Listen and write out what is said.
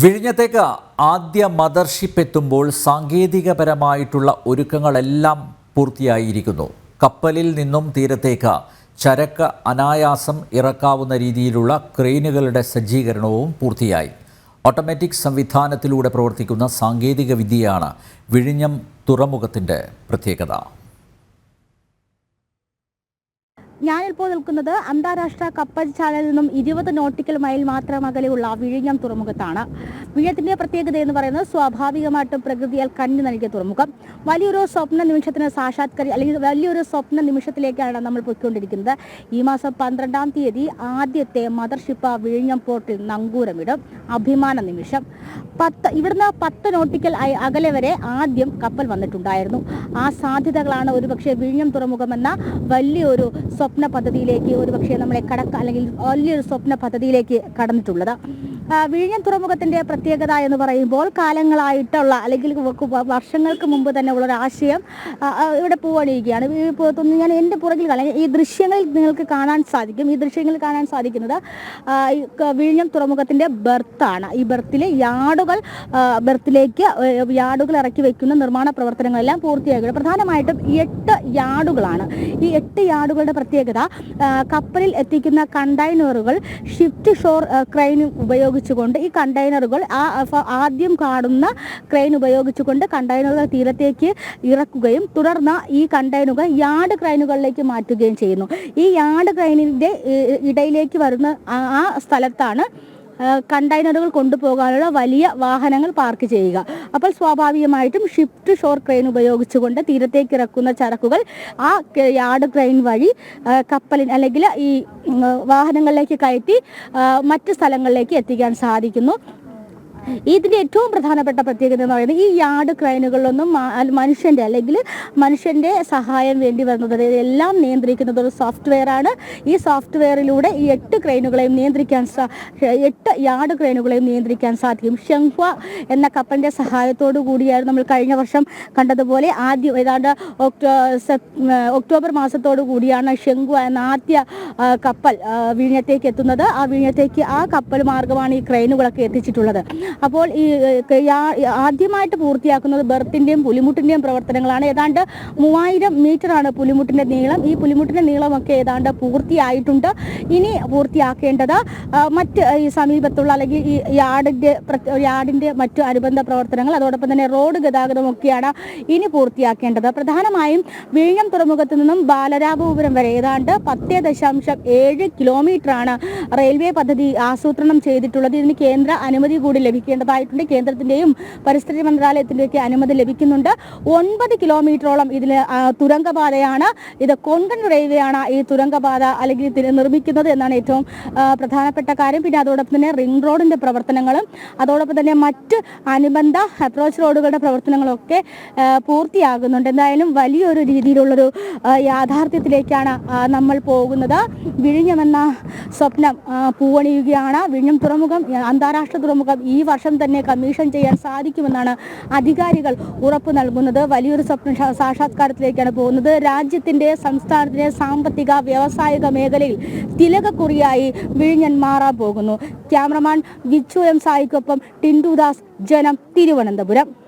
വിഴിഞ്ഞത്തേക്ക് ആദ്യ മദർഷിപ്പ് എത്തുമ്പോൾ സാങ്കേതികപരമായിട്ടുള്ള ഒരുക്കങ്ങളെല്ലാം പൂർത്തിയായിരിക്കുന്നു. കപ്പലിൽ നിന്നും തീരത്തേക്ക് ചരക്ക് അനായാസം ഇറക്കാവുന്ന രീതിയിലുള്ള ക്രെയിനുകളുടെ സജ്ജീകരണവും പൂർത്തിയായി. ഓട്ടോമാറ്റിക് സംവിധാനത്തിലൂടെ പ്രവർത്തിക്കുന്ന സാങ്കേതിക വിദ്യയാണ് വിഴിഞ്ഞം തുറമുഖത്തിന്റെ പ്രത്യേകത. ഞാനിപ്പോൾ നിൽക്കുന്നത് അന്താരാഷ്ട്ര കപ്പൽ കപ്പൽശാലയിൽ നിന്നും ഇരുപത് നോട്ടിക്കൽ മൈൽ മാത്രം അകലെയുള്ള വിഴിഞ്ഞം തുറമുഖത്താണ്. വിഴിഞ്ഞത്തിന്റെ പ്രത്യേകത എന്ന് പറയുന്നത് സ്വാഭാവികമായിട്ടും പ്രകൃതിയാൽ കണ്ണു നൽകിയ തുറമുഖം. വലിയൊരു സ്വപ്ന നിമിഷത്തിന് സാക്ഷാത്കരി അല്ലെങ്കിൽ വലിയൊരു സ്വപ്ന നിമിഷത്തിലേക്കാണ് നമ്മൾ പോയിക്കൊണ്ടിരിക്കുന്നത്. ഈ മാസം പന്ത്രണ്ടാം തീയതി ആദ്യത്തെ മദർഷിപ്പ് വിഴിഞ്ഞം പോർട്ടിൽ നങ്കൂരമിടും. അഭിമാന നിമിഷം. പത്ത് ഇവിടുന്ന് പത്ത് നോട്ടിക്കൽ അകലെ വരെ ആദ്യം കപ്പൽ വന്നിട്ടുണ്ടായിരുന്നു. ആ സാധ്യതകളാണ് ഒരുപക്ഷെ വിഴിഞ്ഞം തുറമുഖമെന്ന വലിയൊരു സ്വപ്ന പദ്ധതിയിലേക്ക് ഒരുപക്ഷെ നമ്മളെ കടക്ക അല്ലെങ്കിൽ വലിയൊരു സ്വപ്ന പദ്ധതിയിലേക്ക് കടന്നിട്ടുള്ളത്. വിഴിഞ്ഞം തുറമുഖത്തിന്റെ പ്രത്യേകത എന്ന് പറയുമ്പോൾ കാലങ്ങളായിട്ടുള്ള അല്ലെങ്കിൽ വർഷങ്ങൾക്ക് മുമ്പ് തന്നെ ഉള്ള ഒരു ആശയം ഇവിടെ പൂവണിയുകയാണ്. ഞാൻ എന്റെ പുറകിൽ ഈ ദൃശ്യങ്ങളിൽ നിങ്ങൾക്ക് കാണാൻ സാധിക്കും. ഈ ദൃശ്യങ്ങളിൽ കാണാൻ സാധിക്കുന്നത് വിഴിഞ്ഞം തുറമുഖത്തിന്റെ ബർത്താണ്. ഈ ബർത്തിലെ യാർഡുകൾ ബർത്തിലേക്ക് യാർഡുകൾ ഇറക്കി വെക്കുന്ന നിർമ്മാണ പ്രവർത്തനങ്ങളെല്ലാം പൂർത്തിയാക്കുക പ്രധാനമായിട്ടും എട്ട് യാർഡുകളാണ്. ഈ എട്ട് യാർഡുകളുടെ പ്രത്യേകത കപ്പലിൽ എത്തിക്കുന്ന കണ്ടെയ്നറുകൾ ഷിഫ്റ്റ് ഷോർ ക്രെയിൻ ഉപയോഗിച്ചുകൊണ്ട് ഈ കണ്ടെയ്നറുകൾ ആ ആദ്യം കാണുന്ന ക്രെയിൻ ഉപയോഗിച്ചുകൊണ്ട് കണ്ടെയ്നറുകൾ തീരത്തേക്ക് ഇറക്കുകയും തുടർന്ന് ഈ കണ്ടെയ്നറുകൾ യാർഡ് ക്രെയിനുകളിലേക്ക് മാറ്റുകയും ചെയ്യുന്നു. ഈ യാർഡ് ക്രെയിനിന്റെ ഇടയിലേക്ക് വരുന്ന ആ സ്ഥലത്താണ് കണ്ടെയ്നറുകൾ കൊണ്ടുപോകാനുള്ള വലിയ വാഹനങ്ങൾ പാർക്ക് ചെയ്യുക. അപ്പോൾ സ്വാഭാവികമായിട്ടും ഷിഫ്റ്റ് ഷോർ ക്രെയിൻ ഉപയോഗിച്ചുകൊണ്ട് തീരത്തേക്ക് ഇറക്കുന്ന ചരക്കുകൾ ആ യാർഡ് ക്രെയിൻ വഴി കപ്പലിൽ അല്ലെങ്കിൽ ഈ വാഹനങ്ങളിലേക്ക് കയറ്റി മറ്റ് സ്ഥലങ്ങളിലേക്ക് എത്തിക്കാൻ സാധിക്കുന്നു. ഇതിന്റെ ഏറ്റവും പ്രധാനപ്പെട്ട പ്രത്യേകത എന്ന് പറയുന്നത് ഈ യാർഡ് ക്രൈനുകളിലൊന്നും മനുഷ്യന്റെ അല്ലെങ്കിൽ മനുഷ്യന്റെ സഹായം വേണ്ടി വരുന്നത് എല്ലാം നിയന്ത്രിക്കുന്നത് ഒരു സോഫ്റ്റ്വെയർ ആണ്. ഈ സോഫ്റ്റ്വെയറിലൂടെ ഈ എട്ട് ക്രെയിനുകളെയും നിയന്ത്രിക്കാൻ എട്ട് യാർഡ് ക്രെയിനുകളെയും നിയന്ത്രിക്കാൻ സാധിക്കും. ഷെങ്ഹ്വ എന്ന കപ്പലിന്റെ സഹായത്തോടു കൂടിയായിരുന്നു നമ്മൾ കഴിഞ്ഞ വർഷം കണ്ടതുപോലെ ആദ്യം ഏതാണ്ട് ഒക്ടോബർ മാസത്തോടു കൂടിയാണ് ഷെങ്ഹ്വ എന്ന ആദ്യ കപ്പൽ വിഴിഞ്ഞത്തേക്ക് എത്തുന്നത്. ആ വിഴിഞ്ഞത്തേക്ക് ആ കപ്പൽ മാർഗമാണ് ഈ ക്രെയിനുകളൊക്കെ എത്തിച്ചിട്ടുള്ളത്. അപ്പോൾ ഈ ആദ്യമായിട്ട് പൂർത്തിയാക്കുന്നത് ബർത്തിന്റെയും പുലിമുട്ടിന്റെയും പ്രവർത്തനങ്ങളാണ്. ഏതാണ്ട് മൂവായിരം മീറ്റർ ആണ് പുലിമുട്ടിന്റെ നീളം. ഈ പുലിമുട്ടിന്റെ നീളമൊക്കെ ഏതാണ്ട് പൂർത്തിയായിട്ടുണ്ട്. ഇനി പൂർത്തിയാക്കേണ്ടത് മറ്റ് ഈ സമീപത്തുള്ള അല്ലെങ്കിൽ ഈ യാർഡിന്റെ യാർഡിന്റെ മറ്റു അനുബന്ധ പ്രവർത്തനങ്ങൾ അതോടൊപ്പം തന്നെ റോഡ് ഗതാഗതമൊക്കെയാണ് ഇനി പൂർത്തിയാക്കേണ്ടത്. പ്രധാനമായും വിഴിഞ്ഞം തുറമുഖത്തു നിന്നും ബാലരാമപുരം വരെ ഏതാണ്ട് പത്ത് ദശാംശം ഏഴ് കിലോമീറ്റർ ആണ് റെയിൽവേ പദ്ധതി ആസൂത്രണം ചെയ്തിട്ടുള്ളത്. ഇതിന് കേന്ദ്ര അനുമതി കൂടി ലഭിക്കേണ്ടതായിട്ടുണ്ട് കേന്ദ്രത്തിന്റെയും പരിസ്ഥിതി മന്ത്രാലയത്തിന്റെയൊക്കെ അനുമതി ലഭിക്കുന്നുണ്ട്. ഒൻപത് കിലോമീറ്ററോളം ഇതിൽ തുരങ്കപാതയാണ്. ഇത് കൊങ്കൺ റെയിൽവേ ആണ് ഈ തുരങ്കപാത അല്ലെങ്കിൽ നിർമ്മിക്കുന്നത് എന്നാണ് ഏറ്റവും പ്രധാനപ്പെട്ട കാര്യം. പിന്നെ അതോടൊപ്പം തന്നെ റിംഗ് റോഡിന്റെ പ്രവർത്തനങ്ങളും അതോടൊപ്പം തന്നെ മറ്റ് അനുബന്ധ അപ്രോച്ച് റോഡുകളുടെ പ്രവർത്തനങ്ങളൊക്കെ പൂർത്തിയാകുന്നുണ്ട്. എന്തായാലും വലിയൊരു രീതിയിലുള്ളൊരു യാഥാർത്ഥ്യത്തിലേക്കാണ് നമ്മൾ പോകുന്നത്. വിഴിഞ്ഞമെന്ന സ്വപ്നം പൂവണിയുകയാണ്. വിഴിഞ്ഞം തുറമുഖം അന്താരാഷ്ട്ര തുറമുഖം ഈ വർഷം തന്നെ കമ്മീഷൻ ചെയ്യാൻ സാധിക്കുമെന്നാണ് അധികാരികൾ ഉറപ്പു നൽകുന്നത്. വലിയൊരു സ്വപ്ന സാക്ഷാത്കാരത്തിലേക്കാണ് പോകുന്നത്. രാജ്യത്തിന്റെ സംസ്ഥാനത്തിന്റെ സാമ്പത്തിക വ്യാവസായിക മേഖലയിൽ തിലകക്കുറിയായി വിഴിഞ്ഞൻ മാറാൻ പോകുന്നു. ക്യാമറമാൻ വിച്ചു എം സായിക്കൊപ്പം ടിൻഡു ദാസ് ജനം തിരുവനന്തപുരം.